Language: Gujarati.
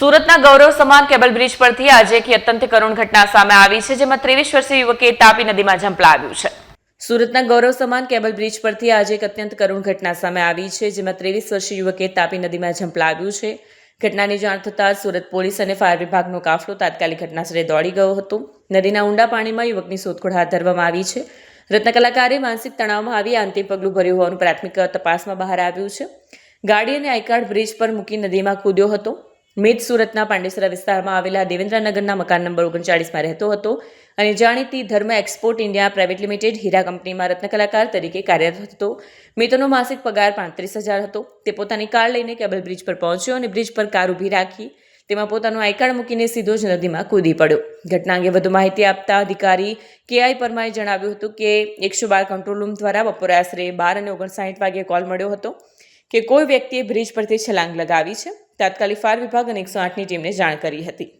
સુરતના ગૌરવ સમાન કેબલ બ્રિજ પરથી આજે એક અત્યંત કરુણ ઘટના સામે આવી છે, જેમાં ત્રેવીસ વર્ષીય યુવકે તાપી નદીમાં ઝંપલાવ્યું છે. સુરતના ગૌરવ સમાન કેબલ બ્રિજ પરથી આજે એક અત્યંત કરુણ ઘટના સામે આવી છે, જેમાં ત્રેવીસ વર્ષીય યુવકે તાપી નદીમાં ઝંપલાવ્યું છે. ઘટનાની જાણ થતાં સુરત પોલીસ અને ફાયર વિભાગનો કાફલો તાત્કાલિક ઘટનાસ્થળે દોડી ગયો હતો. નદીના ઊંડા પાણીમાં યુવકની શોધખોળ હાથ ધરવામાં આવી છે. રત્નકલાકારે માનસિક તણાવમાં આવી અંતિમ પગલું ભર્યું હોવાનું પ્રાથમિક તપાસમાં બહાર આવ્યું છે. ગાડી અને આઈકાર્ડ બ્રિજ પર મૂકી નદીમાં કૂદ્યો હતો. મિત સુરતના પાંડેસરા વિસ્તારમાં આવેલા દેવેન્દ્રનગરના મકાન નંબર ઓગણચાળીસમાં રહેતો હતો અને જાણીતી Dharma export India private limited હીરા કંપનીમાં રત્ન કલાકાર તરીકે કાર્યરત હતો. મિતનો માસિક પગાર પાંત્રીસ હજાર હતો. તે પોતાની કાર લઈને કેબલ બ્રિજ પર પહોંચ્યો અને બ્રિજ પર કાર ઊભી રાખી તેમાં પોતાનું આઈકાર્ડ મૂકીને સીધો જ નદીમાં કૂદી પડ્યો. ઘટના અંગે વધુ માહિતી આપતા અધિકારી કેઆઈ પરમાએ જણાવ્યું હતું કે એકસો બાર કંટ્રોલ રૂમ દ્વારા બપોરે આશરે બાર અને ઓગણસાઠ વાગ્યે કોલ મળ્યો હતો કે કોઈ વ્યક્તિએ બ્રિજ પરથી છલાંગ લગાવી છે. તાત્કાલિક ફાયર વિભાગ અને એકસો આઠની ટીમને જાણ કરી હતી.